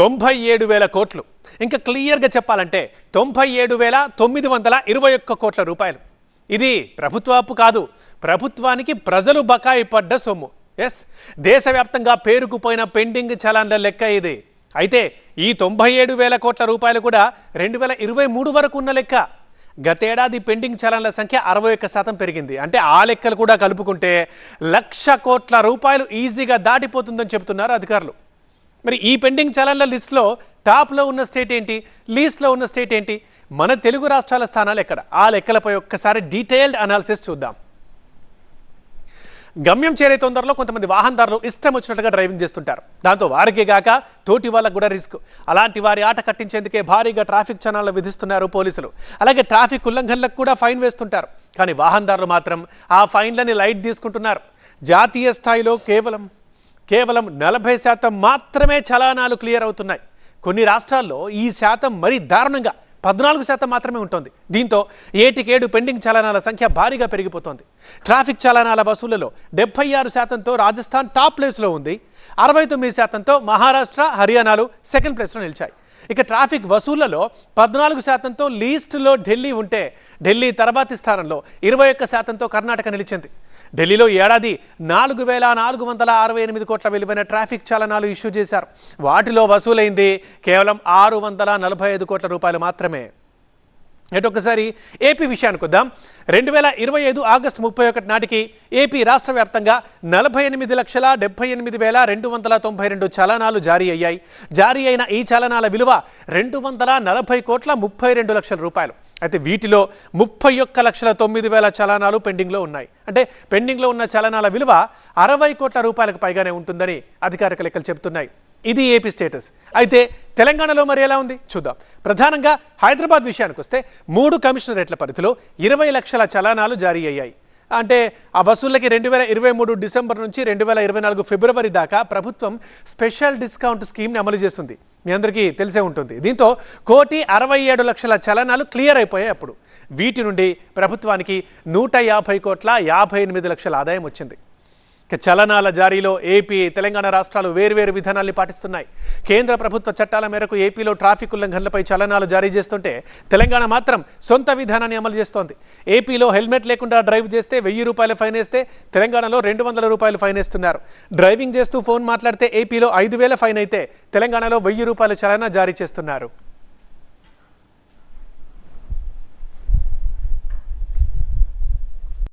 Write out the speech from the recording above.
తొంభై ఏడు వేల కోట్లు. ఇంకా క్లియర్గా చెప్పాలంటే తొంభై ఏడు వేల తొమ్మిది వందల ఇరవై ఒక్క కోట్ల రూపాయలు. ఇది ప్రభుత్వ అప్పు కాదు ప్రభుత్వానికి ప్రజలు బకాయి పడ్డ సొమ్ము. ఎస్ దేశవ్యాప్తంగా పేరుకుపోయిన పెండింగ్ చలాన్ల లెక్క ఇది. అయితే ఈ తొంభై ఏడు వేల కోట్ల రూపాయలు కూడా రెండు వేల ఇరవై మూడు వరకు ఉన్న లెక్క. గతేడాది పెండింగ్ చలాన్ల సంఖ్య అరవై ఒక్క శాతం పెరిగింది. అంటే ఆ లెక్కలు కూడా కలుపుకుంటే లక్ష కోట్ల రూపాయలు ఈజీగా దాటిపోతుందని చెబుతున్నారు అధికారులు. మరి ఈ పెండింగ్ చలాన్ల లిస్ట్లో టాప్లో ఉన్న స్టేట్ ఏంటి? లీస్ట్లో ఉన్న స్టేట్ ఏంటి? మన తెలుగు రాష్ట్రాల స్థానాలు ఎక్కడ? ఆ లెక్కలపై ఒక్కసారి డీటెయిల్డ్ అనాలిసిస్ చూద్దాం. గమ్యం చేరే తొందరలో కొంతమంది వాహనదారులు ఇష్టం వచ్చినట్లుగా డ్రైవింగ్ చేస్తుంటారు. దాంతో వారికే గాక తోటి వాళ్ళకు కూడా రిస్క్. అలాంటి వారి ఆట కట్టించేందుకే భారీగా ట్రాఫిక్ చనాలను విధిస్తున్నారు పోలీసులు. అలాగే ట్రాఫిక్ ఉల్లంఘనలకు కూడా ఫైన్ వేస్తుంటారు. కానీ వాహనదారులు మాత్రం ఆ ఫైన్లని లైట్ తీసుకుంటున్నారు. జాతీయ స్థాయిలో కేవలం కేవలం నలభై శాతం మాత్రమే చలానాలు క్లియర్ అవుతున్నాయి. కొన్ని రాష్ట్రాల్లో ఈ శాతం మరీ దారుణంగా పద్నాలుగు శాతం మాత్రమే ఉంటుంది. దీంతో ఏటికేడు పెండింగ్ చలనాల సంఖ్య భారీగా పెరిగిపోతోంది. ట్రాఫిక్ చలనాల వసూళ్ళలో డెబ్బై ఆరు శాతంతో రాజస్థాన్ టాప్ ప్లేస్లో ఉంది. అరవై తొమ్మిది శాతంతో మహారాష్ట్ర హర్యానాలు సెకండ్ ప్లేస్లో నిలిచాయి. ఇక ట్రాఫిక్ వసూళ్ళలో పద్నాలుగు శాతంతో లీస్ట్లో ఢిల్లీ ఉంటే ఢిల్లీ తర్వాతి స్థానంలో ఇరవై ఒక్క శాతంతో కర్ణాటక నిలిచింది. ఢిల్లీలో ఏడాది నాలుగు వేల నాలుగు వందల అరవై ఎనిమిది కోట్ల విలువైన ట్రాఫిక్ చలనాలు ఇష్యూ చేశారు. వాటిలో వసూలైంది కేవలం ఆరు వందల నలభై ఐదు కోట్ల రూపాయలు మాత్రమే. ఒకసారి ఏపీ విషయానికి వద్దాం. రెండు వేల ఇరవై ఐదు ఆగస్టు ముప్పై ఒకటి నాటికి ఏపీ రాష్ట్ర వ్యాప్తంగా నలభై ఎనిమిది లక్షల డెబ్బై ఎనిమిది వేల రెండు వందల తొంభై రెండు చలనాలు జారీ అయ్యాయి. జారీ అయిన ఈ చలనాల విలువ రెండు వందల నలభై కోట్ల ముప్పై రెండు లక్షల రూపాయలు. అయితే వీటిలో ముప్పై ఒక్క లక్షల తొమ్మిది వేల చలనాలు పెండింగ్లో ఉన్నాయి. అంటే పెండింగ్లో ఉన్న చలనాల విలువ అరవై కోట్ల రూపాయలకు పైగానే ఉంటుందని అధికారిక లెక్కలు చెబుతున్నాయి. ఇది ఏపీ స్టేటస్. అయితే తెలంగాణలో మరి ఎలా ఉంది? చూద్దాం. ప్రధానంగా హైదరాబాద్ విషయానికి వస్తే మూడు కమిషనరేట్ల పరిధిలో ఇరవై లక్షల చలానాలు జారీ అయ్యాయి. అంటే ఆ వసూళ్ళకి రెండు వేల ఇరవై మూడు డిసెంబర్ నుంచి రెండు వేల ఇరవై నాలుగు ఫిబ్రవరి దాకా ప్రభుత్వం స్పెషల్ డిస్కౌంట్ స్కీమ్ని అమలు చేస్తుంది. మీ అందరికీ తెలిసే ఉంటుంది. దీంతో కోటి అరవై ఏడు లక్షల చలనాలు క్లియర్ అయిపోయాయి అప్పుడు. వీటి నుండి ప్రభుత్వానికి నూట యాభై కోట్ల యాభై ఎనిమిది లక్షల ఆదాయం వచ్చింది. చలనాల జారీలో ఏపీ తెలంగాణ రాష్ట్రాలు వేర్వేరు విధానాల్ని పాటిస్తున్నాయి. కేంద్ర ప్రభుత్వ చట్టాల మేరకు ఏపీలో ట్రాఫిక్ ఉల్లంఘనలపై చలనాలు జారీ చేస్తుంటే తెలంగాణ మాత్రం సొంత విధానాన్ని అమలు చేస్తోంది. ఏపీలో హెల్మెట్ లేకుండా డ్రైవ్ చేస్తే వెయ్యి రూపాయల ఫైన్ వేస్తే తెలంగాణలో రెండు వందల రూపాయలు ఫైన్ వేస్తున్నారు. డ్రైవింగ్ చేస్తూ ఫోన్ మాట్లాడితే ఏపీలో ఐదు వేల ఫైన్ అయితే తెలంగాణలో వెయ్యి రూపాయల చలనా జారీ చేస్తున్నారు.